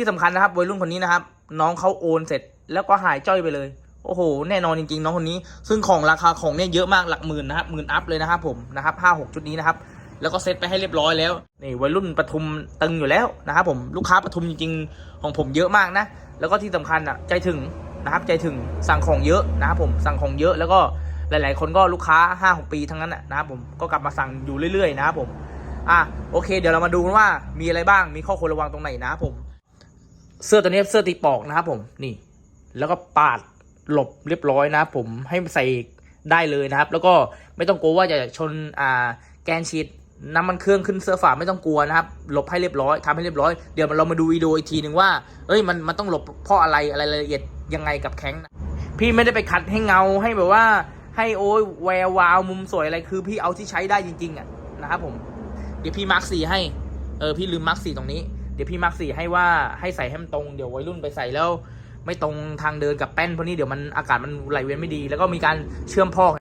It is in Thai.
ที่สำคัญนะครับวัยรุ่นคนนี้นะครับ น้องเขาโอนเสร็จแล้วก็หายจ้อยไปเลย โอ้โห แน่นอนจริงๆ น้องคนนี้ ซึ่งของราคาของเนี่ยเยอะมากหลักหมื่นนะครับหมื่นอัพเลยนะครับผมนะครับห้าหกชุดนี้นะครับแล้วก็เซ็ตไปให้เรียบร้อยแล้วนี่วัยรุ่นปทุมตึงอยู่แล้วนะครับผมลูกค้าปทุมจริงๆ ของผมเยอะมากนะ แล้วก็ที่สำคัญอะใจถึงนะครับใจถึงสั่งของเยอะนะครับผมสั่งของเยอะแล้วก็หลาย ๆ คนก็ลูกค้า5้าหปีทั้งนั้นนะนะครับผมก็กลับมาสั่งอยู่เรื่อย ๆ นะครับผมอะโอเค เดี๋ยวเรามาดูกันว่ามีอะไรบ้างมีข้อควรระวังตรงไหนนะครับผม เสื้อตัวนี้เสื้อตีปอกนะครับผมนี่ แล้วก็ปาดหลบเรียบร้อยนะครับผมให้ใส่ได้เลยนะครับ แล้วก็ไม่ต้องกลัวว่าจะชนอ่าแกนฉีดน้ำมันเครื่องขึ้นเสื้อฝาไม่ต้องกลัวนะครับหลบให้เรียบร้อยทำให้เรียบร้อยเดี๋ยวเรามาดูวิดีโออีกทีหนึ่งว่าเอ้ยมันมันต้องหลบเพราะอะไรอะไรรายละเอียดยังไงกับแข้งนะพี่ไม่ได้ไปขัดให้เงาให้แบบว่า ให้โอ้ยแวววาวมุมสวยอะไรคือพี่เอาที่ใช้ได้จริง ๆอะนะครับผมเดี๋ยวพี่มาร์คสีให้เออพี่ลืมมาร์คสีตรงนี้ ดี๋ยวพี่มาร์คสีให้ว่าให้ใส่ให้มันตรงเดี๋ยววัยรุ่นไปใส่แล้ว ไม่ตรงทางเดินกับแป้นพวกนี้เดี๋ยวมันอากาศมันไหลเวียนไม่ดี แล้วก็มีการเชื่อมพอก